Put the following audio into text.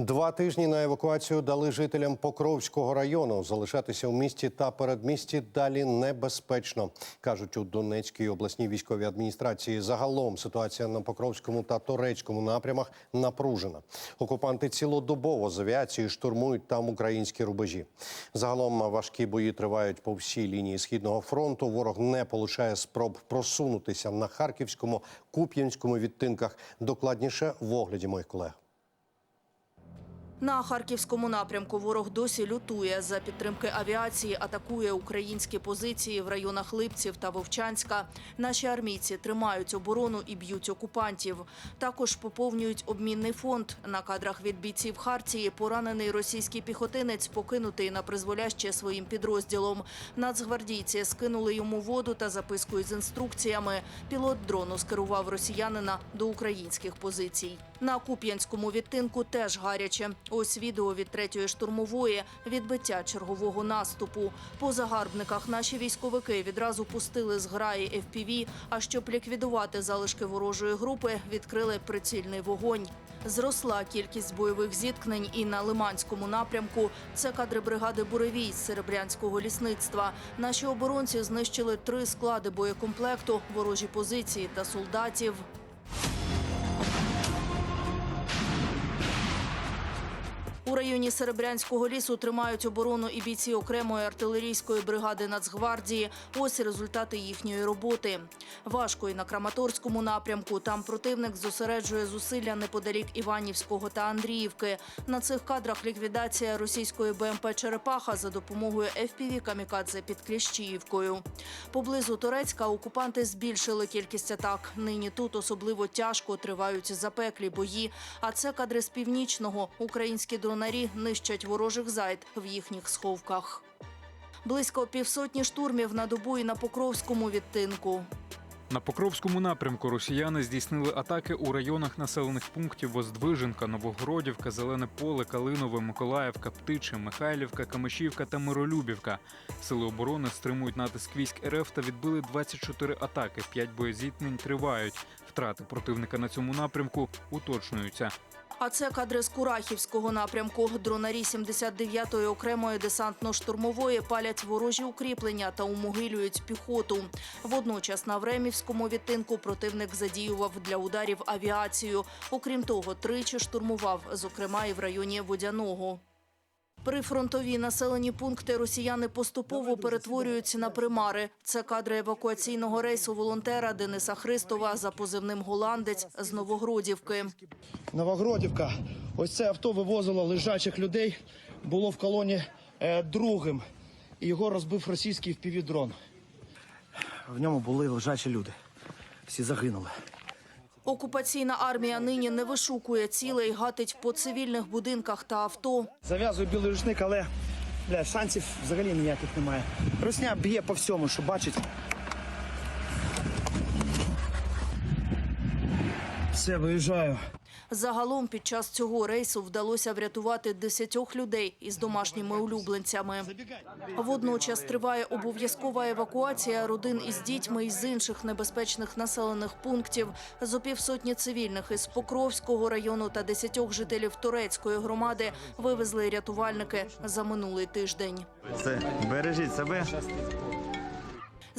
Два тижні на евакуацію дали жителям Покровського району. Залишатися в місті та передмісті далі небезпечно, кажуть у Донецькій обласній військовій адміністрації. Загалом ситуація на Покровському та Торецькому напрямах напружена. Окупанти цілодобово з авіації штурмують там українські рубежі. Загалом важкі бої тривають по всій лінії східного фронту. Ворог не получає спроб просунутися на харківському, куп'янському відтинках. Докладніше в огляді моїх колег. На харківському напрямку ворог досі лютує. За підтримки авіації атакує українські позиції в районах Липців та Вовчанська. Наші армійці тримають оборону і б'ють окупантів. Також поповнюють обмінний фонд. На кадрах від бійців Хартії поранений російський піхотинець, покинутий на призволяще своїм підрозділом. Нацгвардійці скинули йому воду та записку з інструкціями. Пілот дрону скерував росіянина до українських позицій. На Куп'янському відтинку теж гаряче. Ось відео від третьої штурмової відбиття чергового наступу. По загарбниках наші військовики відразу пустили з граї FPV, а щоб ліквідувати залишки ворожої групи, відкрили прицільний вогонь. Зросла кількість бойових зіткнень і на Лиманському напрямку. Це кадри бригади Буревій з Серебрянського лісництва. Наші оборонці знищили три склади боєкомплекту, ворожі позиції та солдатів. У районі Серебрянського лісу тримають оборону і бійці окремої артилерійської бригади Нацгвардії. Ось результати їхньої роботи. Важко і на Краматорському напрямку. Там противник зосереджує зусилля неподалік Іванівського та Андріївки. На цих кадрах ліквідація російської БМП Черепаха за допомогою FPV «Камікадзе» під Кліщіївкою. Поблизу Торецька окупанти збільшили кількість атак. Нині тут особливо тяжко тривають запеклі бої. А це кадри з північного. Українські дронарі нищать ворожих зайд в їхніх сховках. Близько півсотні штурмів на добу і на Покровському відтинку. На Покровському напрямку росіяни здійснили атаки у районах населених пунктів Воздвиженка, Новогородівка, Зелене Поле, Калинове, Миколаївка, Птиче, Михайлівка, Камишівка та Миролюбівка. Сили оборони стримують натиск військ РФ та відбили 24 атаки. П'ять боєзіткнень тривають. Втрати противника на цьому напрямку уточнюються. А це кадри з Курахівського напрямку. Дронарі 79-ї окремої десантно-штурмової палять ворожі укріплення та умогилюють піхоту. Водночас на Времівському відтинку противник задіював для ударів авіацію. Окрім того, тричі штурмував, зокрема і в районі Водяного. Прифронтові населені пункти росіяни поступово перетворюються на примари. Це кадри евакуаційного рейсу волонтера Дениса Христова за позивним голландець з Новогродівки. Новогродівка. Ось це авто вивозило лежачих людей. Було в колоні е, другим. І його розбив російський впівдрон. В ньому були лежачі люди. Всі загинули. Окупаційна армія нині не вишукує цілей, гатить по цивільних будинках та авто. Зав'язую білий рушник, але бля, шансів взагалі ніяких немає. Русня б'є по всьому, що бачить. Все, виїжджаю. Загалом під час цього рейсу вдалося врятувати десятьох людей із домашніми улюбленцями. Водночас триває обов'язкова евакуація родин із дітьми із інших небезпечних населених пунктів. Зо півсотні цивільних із Покровського району та десятьох жителів Турецької громади вивезли рятувальники за минулий тиждень. Все, бережіть себе.